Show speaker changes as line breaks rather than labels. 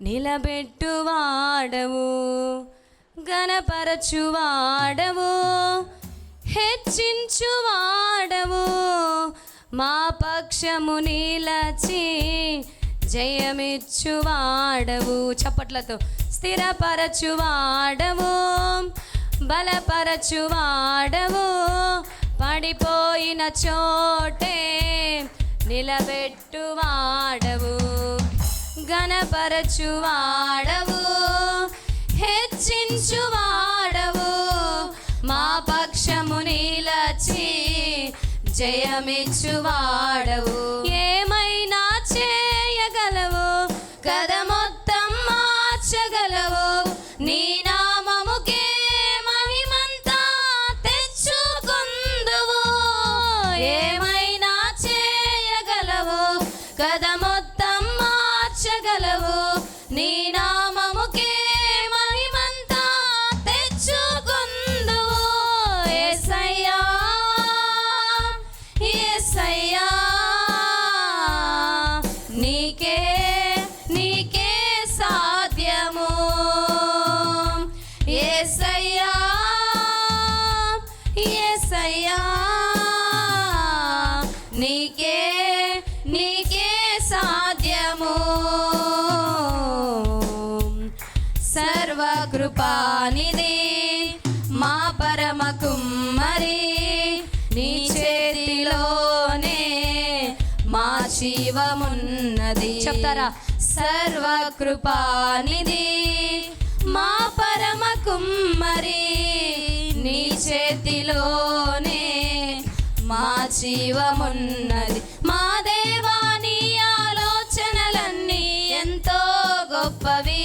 నిలబెట్టువాడవు గణపరచువాడవు హెచ్చించువాడవు. మా పక్షము నీలచి జయమిచ్చువాడవు. చప్పట్లతో స్థిరపరచువాడవు బలపరచువాడవు. పడిపోయిన చోటే నిలబెట్టువాడవు. ఘనపరచువాడవు హెచ్చించువాడవు. మా పక్షము నీలచి జయమిచ్చువాడవు. ఏమైనా చేయగలవు కదమో నీ సర్వకృపానిది మా పరమ కుమ్మరి నీ చేతిలోనే మా జీవమున్నది చెప్తారా? సర్వకృపానిది మా పరమ కుమ్మరి నీ చేతిలోనే మా జీవమున్నది మా దేవాని ఆలోచనలన్నీ ఎంతో గొప్పవి.